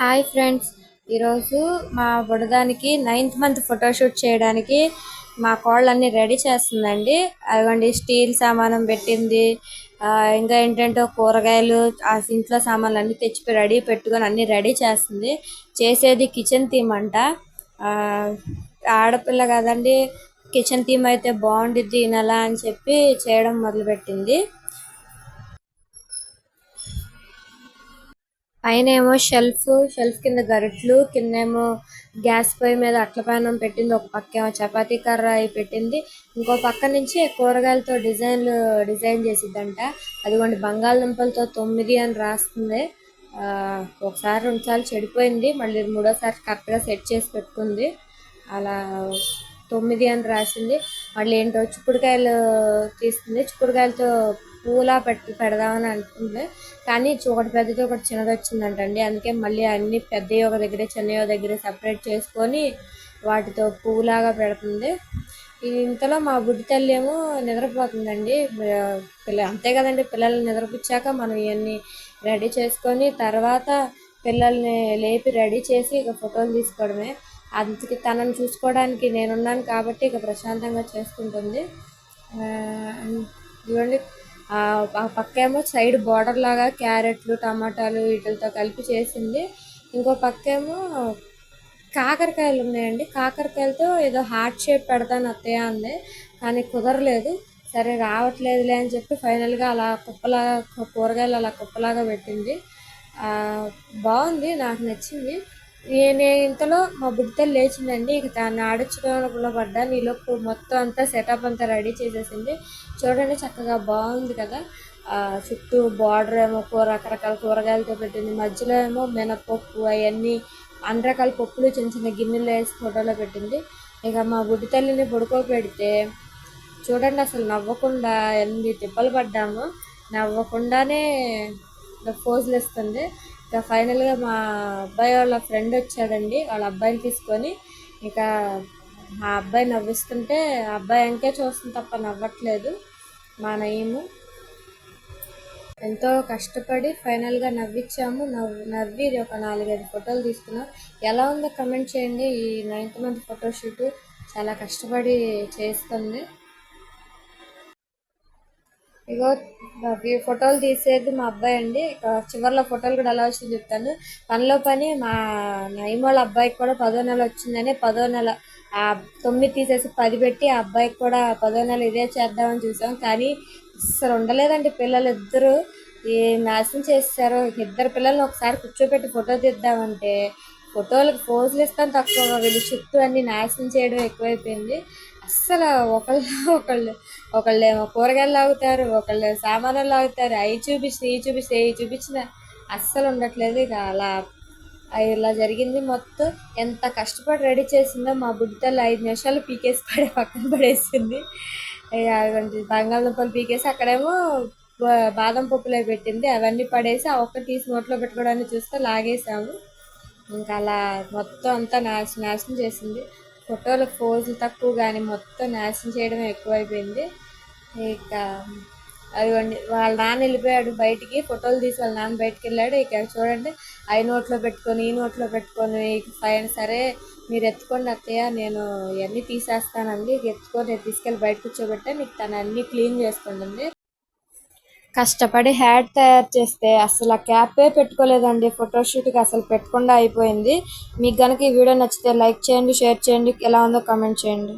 Hi friends. ఈరోజు మా బుడదానికి ninth month photoshoot చేయడానికి మా కోళ్ళన్నీ రెడీ చేస్తుందండి. అదిగోండి స్టీల్ సామానం పెట్టింది. ఇంకా ఏంటంటే కూరగాయలు ఆ ఇంట్లో సామాన్లు అన్ని తెచ్చి రెడీ పెట్టుకొని అన్ని రెడీ చేస్తుంది. చేసేది కిచెన్ థీమ్ అంట. ఆడపిల్ల కదండి కిచెన్ థీమ్ అయితే బాగుండిద్ది నెల అని చెప్పి చేయడం మొదలుపెట్టింది. పైన ఏమో షెల్ఫ్ షెల్ఫ్ కింద గరిట్లు కిందేమో గ్యాస్ పొయ్యి మీద అట్ల పైన పెట్టింది ఒక పక్క ఏమో చపాతీ కర్ర అయి పెట్టింది. ఇంకో పక్క నుంచి కూరగాయలతో డిజైన్లు డిజైన్ చేసిద్దంట. అదిగోండి బంగాళదుంపలతో తొమ్మిది అని రాస్తుంది. ఒకసారి రెండుసార్లు చెడిపోయింది మళ్ళీ మూడోసారి కరెక్ట్గా సెట్ చేసి పెట్టుకుంది. అలా తొమ్మిది అని రాసింది. మళ్ళీ ఏంటో చిక్కుడుకాయలు తీస్తుంది. చిక్కుడుకాయలతో పూలా పెట్టి పెడదామని అనుకుంది కానీ ఒకటి పెద్దది ఒకటి చిన్నది వచ్చిందంటండి. అందుకే మళ్ళీ అన్ని పెద్దవి ఒక దగ్గరే చిన్నవి ఒక దగ్గరే సపరేట్ చేసుకొని వాటితో పూలాగా పెడుతుంది. ఇంతలో మా బుడ్డి తల్లి ఏమో నిద్రపోతుందండి. పిల్ల అంతే కదండి పిల్లల్ని నిద్రపుచ్చాక మనం ఇవన్నీ రెడీ చేసుకొని తర్వాత పిల్లల్ని లేపి రెడీ చేసి ఇక ఫోటోలు తీసుకోవడమే. అందుకే తనని చూసుకోవడానికి నేనున్నాను కాబట్టి ఇక ప్రశాంతంగా చేసుకుంటుంది. ఇవ్వండి ఆ పక్క ఏమో సైడ్ బార్డర్ లాగా క్యారెట్లు టమాటాలు వీటితో కలిపి చేసింది. ఇంకో పక్క ఏమో కాకరకాయలు ఉన్నాయండి. కాకరకాయలతో ఏదో హార్ట్ షేప్ పెడతాను అత్తయ్య అంది. కానీ కుదరలేదు. సరే రావట్లేదులే అని చెప్పి ఫైనల్గా అలా కుప్పలాగా కూరగాయలు అలా కుప్పలాగా పెట్టింది. బాగుంది. నాకు నచ్చింది. నేను ఇంతలో మా బుడ్డలు లేచిందండి. ఇక దాన్ని ఆడించడంలో పడ్డా. నీలోపు మొత్తం అంతా సెటప్ అంతా రెడీ చేసేసింది. చూడండి చక్కగా బాగుంది కదా. చుట్టూ బార్డర్ ఏమో కూర రకరకాల కూరగాయలతో పెట్టింది. మధ్యలో ఏమో మినపప్పు అవన్నీ అన్ని రకాల పప్పులు చిన్న చిన్న గిన్నెలు వేసి ఫోటోలో పెట్టింది. ఇక మా బుడ్డి తల్లిని పడుకో పెడితే చూడండి అసలు నవ్వకుండా ఎన్ని తిప్పలు పడ్డాము. నవ్వకుండానే పోజులు ఇస్తుంది ఇక ఫైనల్గా మా అబ్బాయి వాళ్ళ ఫ్రెండ్ వచ్చాడండి. వాళ్ళ అబ్బాయిని తీసుకొని ఇక మా అబ్బాయి నవ్విస్తుంటే ఆ అబ్బాయి అంకే చూస్తుంది తప్ప నవ్వట్లేదు. మా నయము ఎంతో కష్టపడి ఫైనల్గా నవ్వించాము నవ్వు నవ్వి ఒక నాలుగైదు ఫోటోలు తీసుకున్నాం. ఎలా ఉందో కమెంట్ చేయండి. ఈ నైన్త్ మంత్ ఫోటోషూట్ చాలా కష్టపడి చేస్తుంది. ఇగో ఫోటోలు తీసేది మా అబ్బాయి అండి. చివరిలో ఫోటోలు కూడా ఎలా వచ్చింది చెప్తాను. పనిలో పని మా నయమోళ్ళ అబ్బాయికి కూడా పదో నెల వచ్చిందని పదో నెల ఆ తొమ్మిది తీసేసి పది పెట్టి ఆ అబ్బాయికి కూడా పదో నెల ఇదే చేద్దామని చూసాం. కానీ అసలు ఉండలేదండి పిల్లలు ఇద్దరు. ఏ నాశనం చేస్తారు ఇద్దరు పిల్లల్ని ఒకసారి కూర్చోబెట్టి ఫోటో తీద్దామంటే ఫోటోలకు పోజులు ఇస్తాను తక్కువ వీళ్ళు చుట్టూ అన్ని నాశనం చేయడం ఎక్కువైపోయింది. అస్సలు ఒకళ్ళు ఒకళ్ళు ఒకళ్ళు ఏమో కూరగాయలు లాగుతారు ఒకళ్ళు సామాన్లు లాగుతారు. అవి చూపించిన ఇవి చూపించిన ఇవి చూపించిన అస్సలు ఉండట్లేదు. ఇక అలా ఇలా జరిగింది మొత్తం. ఎంత కష్టపడి రెడీ చేసిందో మా బుడ్డితల్లి ఐదు నిమిషాలు పీకేసి పడే పక్కన పడేసింది. బంగాళదుంపలు పీకేసి అక్కడేమో బాదం పప్పులే పెట్టింది. అవన్నీ పడేసి ఆ ఒక్క తీసి నోట్లో పెట్టుకోవడానికి చూస్తే లాగేసాము. ఇంకా అలా మొత్తం అంతా నాశనం నాశనం చేసింది. ఫోటోలు ఫోజులు తక్కువ కానీ మొత్తం నాశనం చేయడం ఎక్కువైపోయింది. ఇక అదిగోండి వాళ్ళ నాన్న వెళ్ళిపోయాడు బయటికి ఫోటోలు తీసి వాళ్ళ నాన్న బయటికి వెళ్ళాడు. ఇక చూడండి ఐ నోట్లో పెట్టుకొని ఈ నోట్లో పెట్టుకొని పైన సరే మీరు ఎత్తుకోండి అత్తయ్య నేను ఇవన్నీ తీసేస్తానండి. ఎత్తుకొని తీసుకెళ్ళి బయట కూర్చోబెట్టే మీకు తను అన్నీ క్లీన్ చేసుకోండి కష్టపడి హ్యాడ్ తయారు చేస్తే అసలు ఆ క్యాపే పెట్టుకోలేదండి. ఫోటోషూట్కి అసలు పెట్టకుండా అయిపోయింది. మీకు కనుక ఈ వీడియో నచ్చితే లైక్ చేయండి షేర్ చేయండి. ఎలా ఉందో కామెంట్ చేయండి.